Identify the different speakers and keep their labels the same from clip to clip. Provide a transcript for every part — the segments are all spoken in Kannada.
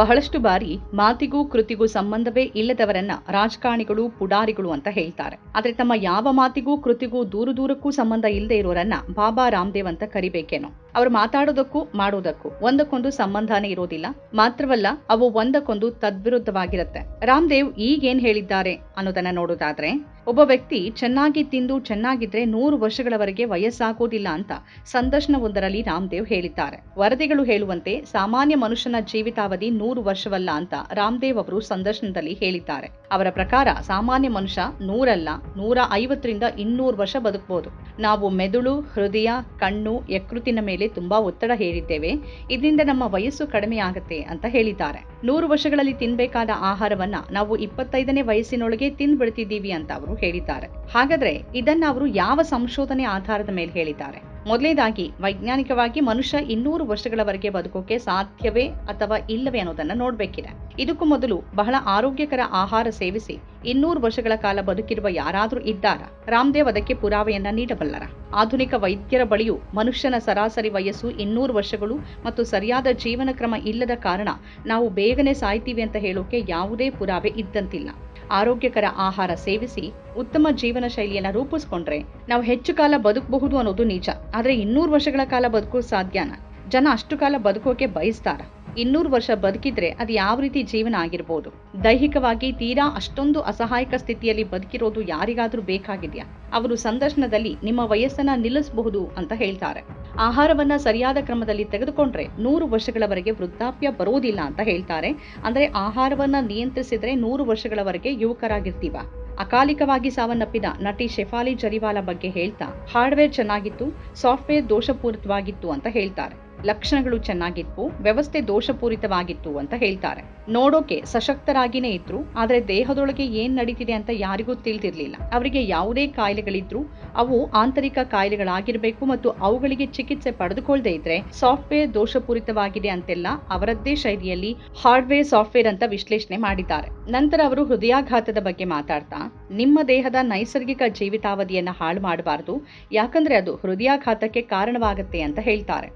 Speaker 1: ಬಹಳಷ್ಟು ಬಾರಿ ಮಾತಿಗೂ ಕೃತಿಗೂ ಸಂಬಂಧವೇ ಇಲ್ಲದವರನ್ನ ರಾಜಕಾರಣಿಗಳು, ಪುಡಾರಿಗಳು ಅಂತ ಹೇಳ್ತಾರೆ. ಆದ್ರೆ ತಮ್ಮ ಯಾವ ಮಾತಿಗೂ ಕೃತಿಗೂ ದೂರ ದೂರಕ್ಕೂ ಸಂಬಂಧ ಇಲ್ಲದೆ ಇರೋರನ್ನ ಬಾಬಾ ರಾಮದೇವ್ ಅಂತ ಕರಿಬೇಕೇನೋ. ಅವ್ರು ಮಾತಾಡೋದಕ್ಕೂ ಮಾಡೋದಕ್ಕೂ ಒಂದಕ್ಕೊಂದು ಸಂಬಂಧನೇ ಇರೋದಿಲ್ಲ. ಮಾತ್ರವಲ್ಲ, ಅವು ಒಂದಕ್ಕೊಂದು ತದ್ವಿರುದ್ಧವಾಗಿರುತ್ತೆ. ರಾಮದೇವ್ ಈಗೇನ್ ಹೇಳಿದ್ದಾರೆ ಅನ್ನೋದನ್ನ ನೋಡೋದಾದ್ರೆ, ಒಬ್ಬ ವ್ಯಕ್ತಿ ಚೆನ್ನಾಗಿ ತಿಂದು ಚೆನ್ನಾಗಿದ್ರೆ ನೂರು ವರ್ಷಗಳವರೆಗೆ ವಯಸ್ಸಾಗೋದಿಲ್ಲ ಅಂತ ಸಂದರ್ಶನವೊಂದರಲ್ಲಿ ರಾಮದೇವ್ ಹೇಳಿದ್ದಾರೆ. ವರದಿಗಳು ಹೇಳುವಂತೆ ಸಾಮಾನ್ಯ ಮನುಷ್ಯನ ಜೀವಿತಾವಧಿ ನೂರು ವರ್ಷವಲ್ಲ ಅಂತ ರಾಮದೇವ್ ಅವರು ಸಂದರ್ಶನದಲ್ಲಿ ಹೇಳಿದ್ದಾರೆ. ಅವರ ಪ್ರಕಾರ ಸಾಮಾನ್ಯ ಮನುಷ್ಯ ನೂರಲ್ಲ, ನೂರ ಐವತ್ತರಿಂದ ಇನ್ನೂರು ವರ್ಷ ಬದುಕಬಹುದು ನಾವು ಮೆದುಳು, ಹೃದಯ, ಕಣ್ಣು ಯಕೃತಿನ ಮೇಲೆ ತುಂಬಾ ಒತ್ತಡ ಹೇರಿದ್ದೇವೆ. ಇದರಿಂದ ನಮ್ಮ ವಯಸ್ಸು ಕಡಿಮೆ ಆಗುತ್ತೆ ಅಂತ ಹೇಳಿದ್ದಾರೆ. ನೂರು ವರ್ಷಗಳಲ್ಲಿ ತಿನ್ಬೇಕಾದ ಆಹಾರವನ್ನ ನಾವು ಇಪ್ಪತ್ತೈದನೇ ವಯಸ್ಸಿನೊಳಗೆ ತಿಂದ್ಬಿಡ್ತಿದ್ದೀವಿ ಅಂತ ಅವರು ಹೇಳಿದ್ದಾರೆ. ಹಾಗಾದ್ರೆ ಇದನ್ನ ಅವರು ಯಾವ ಸಂಶೋಧನೆ ಆಧಾರದ ಮೇಲೆ ಹೇಳಿದ್ದಾರೆ? ಮೊದಲನೇದಾಗಿ, ವೈಜ್ಞಾನಿಕವಾಗಿ ಮನುಷ್ಯ ಇನ್ನೂರು ವರ್ಷಗಳವರೆಗೆ ಬದುಕೋಕೆ ಸಾಧ್ಯವೇ ಅಥವಾ ಇಲ್ಲವೇ ಅನ್ನೋದನ್ನ ನೋಡಬೇಕಿದೆ. ಇದಕ್ಕೂ ಮೊದಲು ಬಹಳ ಆರೋಗ್ಯಕರ ಆಹಾರ ಸೇವಿಸಿ ಇನ್ನೂರು ವರ್ಷಗಳ ಕಾಲ ಬದುಕಿರುವ ಯಾರಾದರೂ ಇದ್ದಾರಾ? ರಾಮದೇವ್ ಅದಕ್ಕೆ ಪುರಾವೆಯನ್ನ ನೀಡಬಲ್ಲರ? ಆಧುನಿಕ ವೈದ್ಯರ ಬಳಿಯೂ ಮನುಷ್ಯನ ಸರಾಸರಿ ವಯಸ್ಸು ಇನ್ನೂರು ವರ್ಷಗಳು ಮತ್ತು ಸರಿಯಾದ ಜೀವನ ಕ್ರಮ ಇಲ್ಲದ ಕಾರಣ ನಾವು ಬೇಗನೆ ಸಾಯ್ತೀವಿ ಅಂತ ಹೇಳೋಕೆ ಯಾವುದೇ ಪುರಾವೆ ಇದ್ದಂತಿಲ್ಲ. ಆರೋಗ್ಯಕರ ಆಹಾರ ಸೇವಿಸಿ ಉತ್ತಮ ಜೀವನ ಶೈಲಿಯನ್ನು ರೂಪಿಸ್ಕೊಂಡ್ರೆ ನಾವು ಹೆಚ್ಚು ಕಾಲ ಬದುಕಬಹುದು ಅನ್ನೋದು ನಿಜ. ಆದರೆ ಇನ್ನೂರು ವರ್ಷಗಳ ಕಾಲ ಬದುಕೋ ಸಾಧ್ಯನ? ಜನ ಅಷ್ಟು ಕಾಲ ಬದುಕೋಕೆ ಬಯಸ್ತಾರ. ಇನ್ನೂರು ವರ್ಷ ಬದುಕಿದ್ರೆ ಅದು ಯಾವ ರೀತಿ ಜೀವನ ಆಗಿರ್ಬೋದು? ದೈಹಿಕವಾಗಿ ತೀರಾ ಅಷ್ಟೊಂದು ಅಸಹಾಯಕ ಸ್ಥಿತಿಯಲ್ಲಿ ಬದುಕಿರೋದು ಯಾರಿಗಾದ್ರೂ ಬೇಕಾಗಿದೆಯಾ? ಅವರು ಸಂದರ್ಶನದಲ್ಲಿ ನಿಮ್ಮ ವಯಸ್ಸನ್ನ ನಿಲ್ಲಿಸಬಹುದು ಅಂತ ಹೇಳ್ತಾರೆ. ಆಹಾರವನ್ನ ಸರಿಯಾದ ಕ್ರಮದಲ್ಲಿ ತೆಗೆದುಕೊಂಡ್ರೆ ನೂರು ವರ್ಷಗಳವರೆಗೆ ವೃದ್ಧಾಪ್ಯ ಬರೋದಿಲ್ಲ ಅಂತ ಹೇಳ್ತಾರೆ. ಅಂದ್ರೆ ಆಹಾರವನ್ನ ನಿಯಂತ್ರಿಸಿದ್ರೆ ನೂರು ವರ್ಷಗಳವರೆಗೆ ಯುವಕರಾಗಿರ್ತೀವ. ಅಕಾಲಿಕವಾಗಿ ಸಾವನ್ನಪ್ಪಿದ ನಟಿ ಶೆಫಾಲಿ ಜರಿವಾಲ ಬಗ್ಗೆ ಹೇಳ್ತಾ, ಹಾರ್ಡ್ವೇರ್ ಚೆನ್ನಾಗಿತ್ತು, ಸಾಫ್ಟ್ವೇರ್ ದೋಷಪೂರಿತವಾಗಿತ್ತು ಅಂತ ಹೇಳ್ತಾರೆ. ಲಕ್ಷಣಗಳು ಚೆನ್ನಾಗಿತ್ತು, ವ್ಯವಸ್ಥೆ ದೋಷಪೂರಿತವಾಗಿತ್ತು ಅಂತ ಹೇಳ್ತಾರೆ. ನೋಡೋಕೆ ಸಶಕ್ತರಾಗಿನೇ ಇದ್ರು, ಆದ್ರೆ ದೇಹದೊಳಗೆ ಏನ್ ನಡೀತಿದೆ ಅಂತ ಯಾರಿಗೂ ತಿಳಿದಿರ್ಲಿಲ್ಲ. ಅವರಿಗೆ ಯಾವುದೇ ಕಾಯಿಲೆಗಳಿದ್ರು ಅವು ಆಂತರಿಕ ಕಾಯಿಲೆಗಳಾಗಿರ್ಬೇಕು ಮತ್ತು ಅವುಗಳಿಗೆ ಚಿಕಿತ್ಸೆ ಪಡೆದುಕೊಳ್ಳದೆ ಇದ್ರೆ ಸಾಫ್ಟ್ವೇರ್ ದೋಷಪೂರಿತವಾಗಿದೆ ಅಂತೆಲ್ಲ ಅವರದ್ದೇ ಶೈಲಿಯಲ್ಲಿ ಹಾರ್ಡ್ವೇರ್ ಸಾಫ್ಟ್ವೇರ್ ಅಂತ ವಿಶ್ಲೇಷಣೆ ಮಾಡಿದ್ದಾರೆ. ನಂತರ ಅವರು ಹೃದಯಾಘಾತದ ಬಗ್ಗೆ ಮಾತಾಡ್ತಾ, ನಿಮ್ಮ ದೇಹದ ನೈಸರ್ಗಿಕ ಜೀವಿತಾವಧಿಯನ್ನ ಹಾಳು ಮಾಡಬಾರದು, ಯಾಕಂದ್ರೆ ಅದು ಹೃದಯಾಘಾತಕ್ಕೆ ಕಾರಣವಾಗುತ್ತೆ ಅಂತ ಹೇಳ್ತಾರೆ.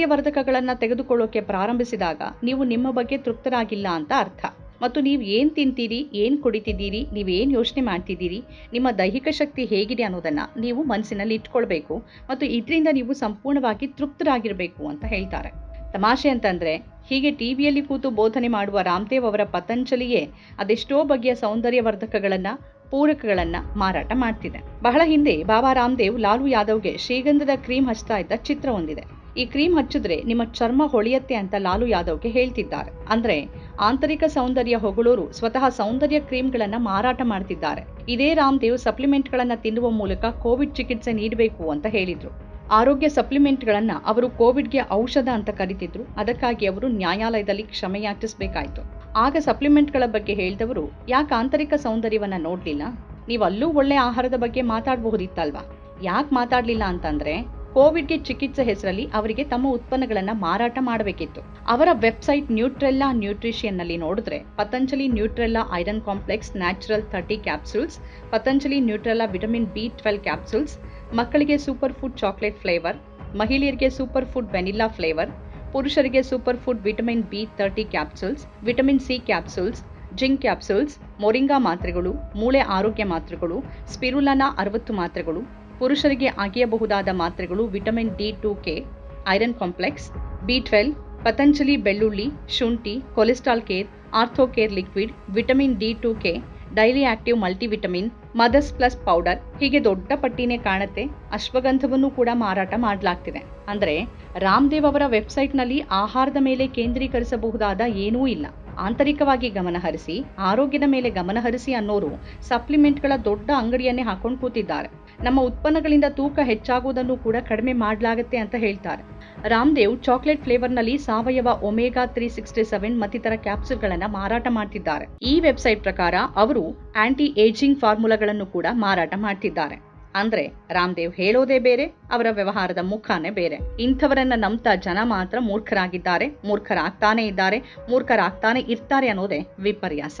Speaker 1: ಸೌಂದರ್ಯವರ್ಧಕಗಳನ್ನ ತೆಗೆದುಕೊಳ್ಳೋಕೆ ಪ್ರಾರಂಭಿಸಿದಾಗ ನೀವು ನಿಮ್ಮ ಬಗ್ಗೆ ತೃಪ್ತರಾಗಿಲ್ಲ ಅಂತ ಅರ್ಥ. ಮತ್ತು ನೀವು ಏನ್ ತಿಂತೀರಿ, ಏನ್ ಕುಡಿತಿದ್ದೀರಿ ನೀವೇನ್ ಯೋಚನೆ ಮಾಡ್ತಿದ್ದೀರಿ, ನಿಮ್ಮ ದೈಹಿಕ ಶಕ್ತಿ ಹೇಗಿದೆ ಅನ್ನೋದನ್ನ ನೀವು ಮನಸ್ಸಿನಲ್ಲಿ ಇಟ್ಕೊಳ್ಬೇಕು ಮತ್ತು ಇದರಿಂದ ನೀವು ಸಂಪೂರ್ಣವಾಗಿ ತೃಪ್ತರಾಗಿರ್ಬೇಕು ಅಂತ ಹೇಳ್ತಾರೆ. ತಮಾಷೆ ಅಂತಂದ್ರೆ, ಹೀಗೆ ಟಿವಿಯಲ್ಲಿ ಕೂತು ಬೋಧನೆ ಮಾಡುವ ರಾಮದೇವ್ ಅವರ ಪತಂಜಲಿಯೇ ಅದೆಷ್ಟೋ ಬಗೆಯ ಸೌಂದರ್ಯವರ್ಧಕಗಳನ್ನ, ಪೂರಕಗಳನ್ನ ಮಾರಾಟ ಮಾಡ್ತಿದೆ. ಬಹಳ ಹಿಂದೆ ಬಾಬಾ ರಾಮದೇವ್ ಲಾಲು ಯಾದವ್ಗೆ ಶ್ರೀಗಂಧದ ಕ್ರೀಮ್ ಹಚ್ತಾ ಇದ್ದ ಚಿತ್ರ ಹೊಂದಿದೆ ಈ ಕ್ರೀಮ್ ಹಚ್ಚಿದ್ರೆ ನಿಮ್ಮ ಚರ್ಮ ಹೊಳೆಯತ್ತೆ ಅಂತ ಲಾಲು ಯಾದವ್ಗೆ ಹೇಳ್ತಿದ್ದಾರೆ. ಅಂದ್ರೆ ಆಂತರಿಕ ಸೌಂದರ್ಯ ಹೊಗಳೋರು ಸ್ವತಃ ಸೌಂದರ್ಯ ಕ್ರೀಮ್ಗಳನ್ನ ಮಾರಾಟ ಮಾಡ್ತಿದ್ದಾರೆ. ಇದೇ ಸಪ್ಲಿಮೆಂಟ್ ಸಪ್ಲಿಮೆಂಟ್ಗಳನ್ನ ತಿನ್ನುವ ಮೂಲಕ ಕೋವಿಡ್ ಚಿಕಿತ್ಸೆ ನೀಡಬೇಕು ಅಂತ ಹೇಳಿದ್ರು. ಆರೋಗ್ಯ ಸಪ್ಲಿಮೆಂಟ್ಗಳನ್ನ ಅವರು ಕೋವಿಡ್ಗೆ ಔಷಧ ಅಂತ ಕರಿತಿದ್ರು. ಅದಕ್ಕಾಗಿ ಅವರು ನ್ಯಾಯಾಲಯದಲ್ಲಿ ಕ್ಷಮೆಯಾಚಿಸಬೇಕಾಯ್ತು ಆಗ ಸಪ್ಲಿಮೆಂಟ್ಗಳ ಬಗ್ಗೆ ಹೇಳಿದವರು, ಯಾಕೆ ಆಂತರಿಕ ಸೌಂದರ್ಯವನ್ನ ನೋಡ್ಲಿಲ್ಲ? ನೀವು ಅಲ್ಲೂ ಒಳ್ಳೆ ಆಹಾರದ ಬಗ್ಗೆ ಮಾತಾಡಬಹುದಿತ್ತಲ್ವಾ? ಯಾಕೆ ಮಾತಾಡ್ಲಿಲ್ಲ ಅಂತಂದ್ರೆ ಕೋವಿಡ್ಗೆ ಚಿಕಿತ್ಸೆ ಹೆಸರಲ್ಲಿ ಅವರಿಗೆ ತಮ್ಮ ಉತ್ಪನ್ನಗಳನ್ನು ಮಾರಾಟ ಮಾಡಬೇಕಿತ್ತು. ಅವರ ವೆಬ್ಸೈಟ್ ನ್ಯೂಟ್ರೆಲ್ಲಾ ನ್ಯೂಟ್ರಿಷಿಯನ್ನಲ್ಲಿ ನೋಡಿದ್ರೆ, Patanjali Nutrela iron complex, natural thirty capsules, Patanjali Nutrela vitamin B twelve capsules, ಮಕ್ಕಳಿಗೆ ಸೂಪರ್ ಫುಡ್ ಚಾಕ್ಲೇಟ್ ಫ್ಲೇವರ್, ಮಹಿಳೆಯರಿಗೆ ಸೂಪರ್ ಫುಡ್ ವೆನಿಲ್ಲಾ ಫ್ಲೇವರ್, ಪುರುಷರಿಗೆ super food vitamin B thirty capsules, vitamin C capsules, zinc capsules, moringa ಮಾತ್ರೆಗಳು, ಮೂಳೆ ಆರೋಗ್ಯ ಮಾತ್ರೆಗಳು, ಸ್ಪಿರುಲನಾ ಅರವತ್ತು ಮಾತ್ರೆಗಳು ಪುರುಷರಿಗೆ ಅಗೆಯಬಹುದಾದ ಮಾತ್ರೆಗಳು vitamin D two K, iron complex, B twelve, Patanjali ಬೆಳ್ಳುಳ್ಳಿ, ಶುಂಠಿ, cholesterol care, ortho care liquid, vitamin D two K, daily active multivitamin, mother's plus powder. ಹೀಗೆ ದೊಡ್ಡ ಪಟ್ಟಿನೇ ಕಾಣುತ್ತೆ. ಅಶ್ವಗಂಧವನ್ನು ಕೂಡ ಮಾರಾಟ ಮಾಡಲಾಗ್ತಿದೆ. ಅಂದ್ರೆ ರಾಮದೇವ್ ಅವರ ವೆಬ್ಸೈಟ್ನಲ್ಲಿ ಆಹಾರದ ಮೇಲೆ ಕೇಂದ್ರೀಕರಿಸಬಹುದಾದ ಏನೂ ಇಲ್ಲ. ಆಂತರಿಕವಾಗಿ ಗಮನಹರಿಸಿ ಆರೋಗ್ಯದ ಮೇಲೆ ಗಮನಹರಿಸಿ ಅನ್ನೋರು ಸಪ್ಲಿಮೆಂಟ್ಗಳ ದೊಡ್ಡ ಅಂಗಡಿಯನ್ನೇ ಹಾಕೊಂಡು ಕೂತಿದ್ದಾರೆ. ನಮ್ಮ ಉತ್ಪನ್ನಗಳಿಂದ ತೂಕ ಹೆಚ್ಚಾಗುವುದನ್ನು ಕೂಡ ಕಡಿಮೆ ಮಾಡಲಾಗುತ್ತೆ ಅಂತ ಹೇಳ್ತಾರೆ. ರಾಮದೇವ್ ಚಾಕ್ಲೇಟ್ ಫ್ಲೇವರ್ನಲ್ಲಿ ಸಾವಯವ ಒಮೆಗಾ ತ್ರೀ ಸಿಕ್ಸ್ಟಿ ಸೆವೆನ್ ಮತ್ತಿತರ ಕ್ಯಾಪ್ಸೂಲ್ಗಳನ್ನ ಮಾರಾಟ ಮಾಡ್ತಿದ್ದಾರೆ. ಈ ವೆಬ್ಸೈಟ್ ಪ್ರಕಾರ ಅವರು ಆಂಟಿ ಏಜಿಂಗ್ ಫಾರ್ಮುಲಾಗಳನ್ನು ಕೂಡ ಮಾರಾಟ ಮಾಡ್ತಿದ್ದಾರೆ. ಅಂದ್ರೆ ರಾಮದೇವ್ ಹೇಳೋದೇ ಬೇರೆ, ಅವರ ವ್ಯವಹಾರದ ಮುಖಾನೇ ಬೇರೆ. ಇಂಥವರನ್ನ ನಂಬ್ತಾ ಜನ ಮಾತ್ರ ಮೂರ್ಖರಾಗಿದ್ದಾರೆ, ಮೂರ್ಖರಾಗ್ತಾನೆ ಇದ್ದಾರೆ, ಮೂರ್ಖರಾಗ್ತಾನೆ ಇರ್ತಾರೆ ಅನ್ನೋದೇ ವಿಪರ್ಯಾಸ.